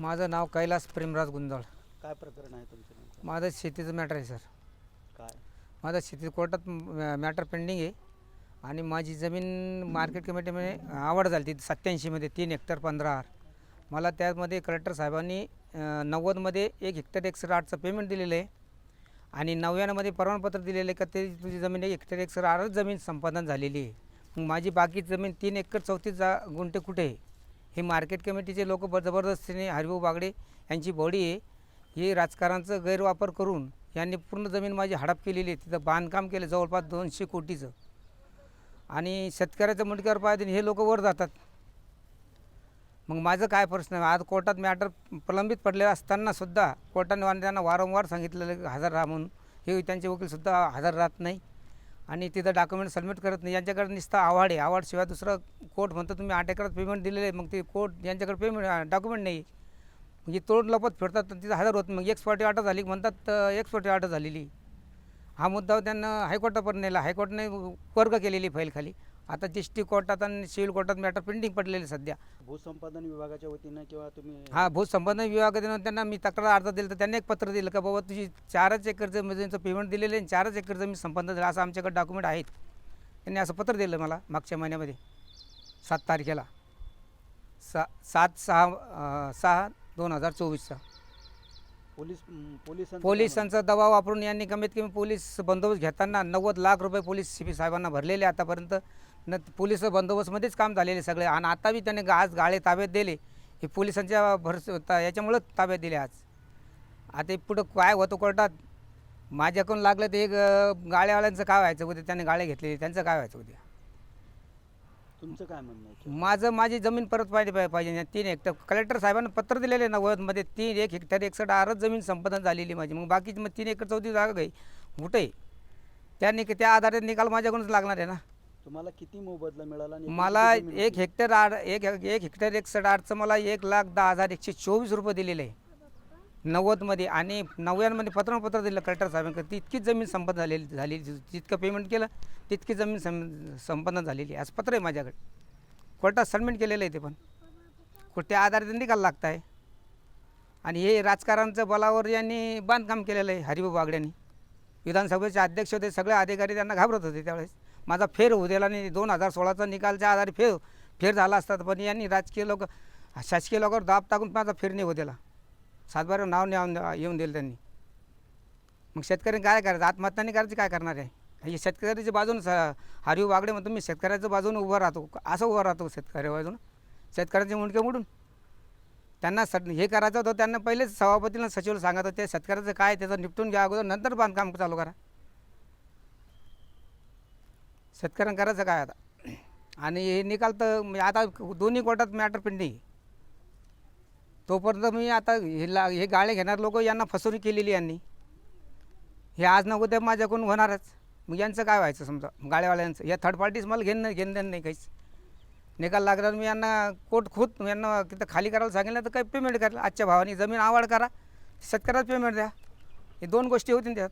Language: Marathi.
माझं नाव कैलास प्रेमराज गुंजाळ. काय प्रकरण आहे तुमचं नेमकं? माझं शेतीचं मॅटर आहे सर काय? माझं शेती कोर्टात मॅटर पेंडिंग आहे. आणि माझी जमीन मार्केट कमिटीमध्ये आवड झाली ती सत्याऐंशीमध्ये तीन हेक्टर पंधरा आर मला त्यामध्ये कलेक्टर साहेबांनी अं, नव्वदमध्ये एक हेक्टर एकशे आठचं पेमेंट दिलेलं आहे. आणि नव्याण्णवमध्ये प्रमाणपत्र दिलेलं आहे का ते तुझी जमीन एक हेक्टर एकशे आठच जमीन संपादन झालेली आहे. मग माझी बाकी जमीन तीन एकर चौतीस जा गुंठे कुठे आहे? हे मार्केट कमिटीचे लोक ब जबरदस्तीने हरिभाऊ बागडे यांची बॉडी आहे. हे राजकारणाचं गैरवापर करून यांनी पूर्ण जमीन माझी हडप केलेली आहे. तिथं बांधकाम केलं जवळपास दोनशे कोटीचं. आणि शेतकऱ्याचं मुंडक्यावर पाहिजे हे लोक वर जातात. मग माझं काय प्रश्न आहे? आज कोर्टात मॅटर प्रलंबित पडले असताना सुद्धा कोर्टाने त्यांना वारंवार सांगितलेलं हजर राहा म्हणून. हे त्यांचे वकीलसुद्धा हजर राहत नाही. आणि तिथं डॉक्युमेंट सबमिट करत नाही. यांच्याकडे नुसतं आवाड आहे. आवाडशिवाय दुसरं कोर्ट म्हणतं तुम्ही आठ एकरात पेमेंट दिलेलं आहे. मग ते कोर्ट यांच्याकडे पेमेंट डॉक्युमेंट नाही. म्हणजे तोड लपत फिरतात तर तिथं हजर होत मग एक्सपर्टी ऑर्डर झाली. की म्हणतात एक्सपर्टी ऑर्डर झालेली. हा मुद्दा त्यांना हायकोर्टापर्यंत नेला. हायकोर्टने वर्ग केलेली फाईल खाली. आता डिस्ट्रिक्ट कोर्टात आणि सिव्हिल कोर्टात मॅटर पेंडिंग पडलेले सध्या. भूसंपादन विभागाच्या वतीनं किंवा तुम्ही हा भूसंपादन विभागाकडून त्यांना मी तक्रार अर्ज दिलं तर त्यांनी एक पत्र दिलं का बाबा तुझी चारच एकर जमिनीचं पेमेंट दिलेलं आहे आणि चारच एकर जमीन संपादन झालं असं आमच्याकडे डॉक्युमेंट आहेत. त्यांनी असं पत्र दिलं मला मागच्या महिन्यामध्ये सात तारखेला. सा सात सहा सहा दोन हजार चोवीसचा. पोलीस अं, पोलिसांचं पोलिसांचा दबाव वापरून यांनी कमीत कमी पोलीस बंदोबस्त घेताना नव्वद लाख रुपये पोलीस सी पी साहेबांना भरलेले आतापर्यंत. न पोलीस बंदोबस्तमध्येच काम झालेले सगळे. आणि आता बी त्याने आज गाळे ताब्यात दिले. हे पोलिसांच्या भरस याच्यामुळंच ताब्यात दिले आज. आता पुढं काय होतं कोर्टात? माझ्याकडून लागलं ते एक गाळेवाल्यांचं काय व्हायचं उद्या? त्याने गाळे घेतलेले. त्यांचं काय व्हायचं उद्या? तुमचं काय म्हणणं माझं माझी जमीन परत पाहिजे पाहिजे तीन हेक्टर कलेक्टर साहेबांना पत्र दिलेले नव्वदमध्ये तीन एक हेक्टर एकसठ आरच जमीन संपादन झालेली माझी. मग बाकीची मग तीन एकर चौथी जागा गई कुठे? आहे? त्या निक त्या आधारे निकाल माझ्याकडूनच लागणार आहे ना? तुम्हाला किती मोबदला मिळाला आणि मला किती एक? हेक्टर आठ एक एक हेक्टर एकसठ आठचं मला एक लाख दहा हजार एकशे चोवीस रुपये दिलेले. आहे नव्वदमध्ये आणि नव्याण्णवमध्ये पत्रपत्र दिलं कलेक्टर साहेबांकडे तितकीच जमीन संपन्न झालेली झालेली. जितकं पेमेंट केलं तितकी जमीन सं संपन्न झालेली. आहे असं पत्र आहे माझ्याकडे. कोर्टात सबमिट केलेलं आहे ते पण. को- त्या आधारे निकाल लागत आहे आणि हे राजकारणाचं बलावर यांनी बांधकाम केलेलं आहे हरिभाऊ बागड्यांनी. विधानसभेचे अध्यक्ष होते सगळे अधिकारी त्यांना घाबरत होते त्यावेळेस. माझा फेर होऊ दिला नाही. दोन हजार सोळाचा निकालच्या आधारे फेर फेर झाला असतात पण यांनी राजकीय लोक शासकीय लोकांवर दाब टाकून माझा फेर नाही होऊ दिला. सातबारा नाव नेऊन येऊन दिलं त्यांनी. मग शेतकऱ्यांनी काय करायचं? आत्महत्या नाही करायची काय करणार आहे? हे शेतकऱ्याच्या बाजून हरिव वागडे म्हणतो मी शेतकऱ्याच्या बाजून उभं राहतो. असं उभं राहतो शेतकऱ्या बाजून. शेतकऱ्याचे मुंडके मोडून. त्यांना स हे करायचं होतं त्यांना पहिलेच सभापतीला सचिवला सांगत होते शेतकऱ्याचं काय त्याचं निपटून घ्या अगोदर नंतर बांधकाम चालू करा. शेतकऱ्यांना करायचं काय आता? आणि हे निकाल तर म्हणजे आता दोन्ही कोर्टात मॅटर पेंडिंग तोपर्यंत मी आता हे ला हे गाळे घेणार लोक यांना फसवणूक केलेली यांनी. हे आज न उद्या माझ्याकडून होणारच. मग यांचं काय व्हायचं समजा? गाळेवाल्यांचं. या थर्ड पार्टीज मला घेणं घेणं देणं नाही काहीच. निकाल लागल्यावर मी यांना कोर्ट खुद यांना तिथं खाली करायला सांगितलं तर काही पेमेंट करा. आजच्या भावाने जमीन आवड करा. शेतकऱ्याला पेमेंट द्या. हे दोन गोष्टी होतील त्यात.